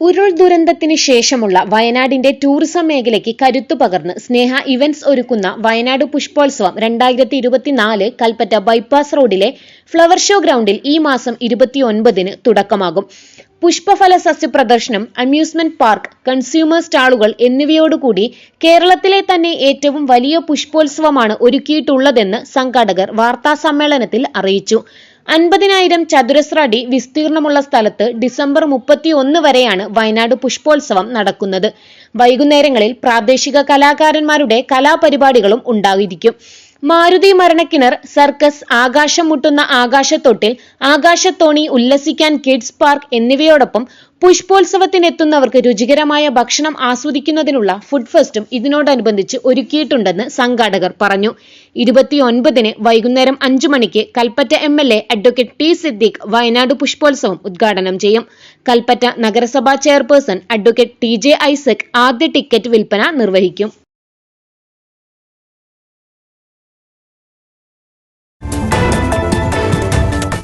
ഉരുൾ ദുരന്തത്തിന് ശേഷമുള്ള വയനാടിന്റെ ടൂറിസം മേഖലയ്ക്ക് കരുത്തു പകർന്ന് സ്നേഹ ഇവന്റ്സ് ഒരുക്കുന്ന വയനാട് പുഷ്പോത്സവം രണ്ടായിരത്തി ഇരുപത്തിനാല് കൽപ്പറ്റ ബൈപ്പാസ് റോഡിലെ ഫ്ലവർ ഷോ ഗ്രൗണ്ടിൽ ഈ മാസം ഇരുപത്തിയൊൻപതിന് തുടക്കമാകും. പുഷ്പഫല സസ്യ പ്രദർശനം അമ്യൂസ്മെന്റ് പാർക്ക് കൺസ്യൂമർ സ്റ്റാളുകൾ എന്നിവയോടുകൂടി കേരളത്തിലെ തന്നെ ഏറ്റവും വലിയ പുഷ്പോത്സവമാണ് ഒരുക്കിയിട്ടുള്ളതെന്ന് സംഘാടകർ വാർത്താ സമ്മേളനത്തിൽ അറിയിച്ചു. അൻപതിനായിരം ചതുരശ്ര അടി വിസ്തീർണമുള്ള സ്ഥലത്ത് ഡിസംബർ മുപ്പത്തി ഒന്ന് വരെയാണ് വയനാട് പുഷ്പോത്സവം നടക്കുന്നത്. വൈകുന്നേരങ്ങളിൽ പ്രാദേശിക കലാകാരന്മാരുടെ കലാപരിപാടികളും ഉണ്ടായിരിക്കും. മാരുതി മരണക്കിണർ സർക്കസ് ആകാശം മുട്ടുന്ന ആകാശത്തൊട്ടിൽ ആകാശത്തോണി ഉല്ലസിക്കാൻ കിഡ്സ് പാർക്ക് എന്നിവയോടൊപ്പം പുഷ്പോത്സവത്തിനെത്തുന്നവർക്ക് രുചികരമായ ഭക്ഷണം ആസ്വദിക്കുന്നതിനുള്ള ഫുഡ് ഫെസ്റ്റും ഇതിനോടനുബന്ധിച്ച് ഒരുക്കിയിട്ടുണ്ടെന്ന് സംഘാടകർ പറഞ്ഞു. ഇരുപത്തിയൊൻപതിന് വൈകുന്നേരം അഞ്ചു മണിക്ക് Kalpetta M L A advocate T Siddique Wayanad പുഷ്പോത്സവം ഉദ്ഘാടനം ചെയ്യും. കൽപ്പറ്റ നഗരസഭാ chairperson advocate T J Isaac ആദ്യ ടിക്കറ്റ് വിൽപ്പന നിർവഹിക്കും.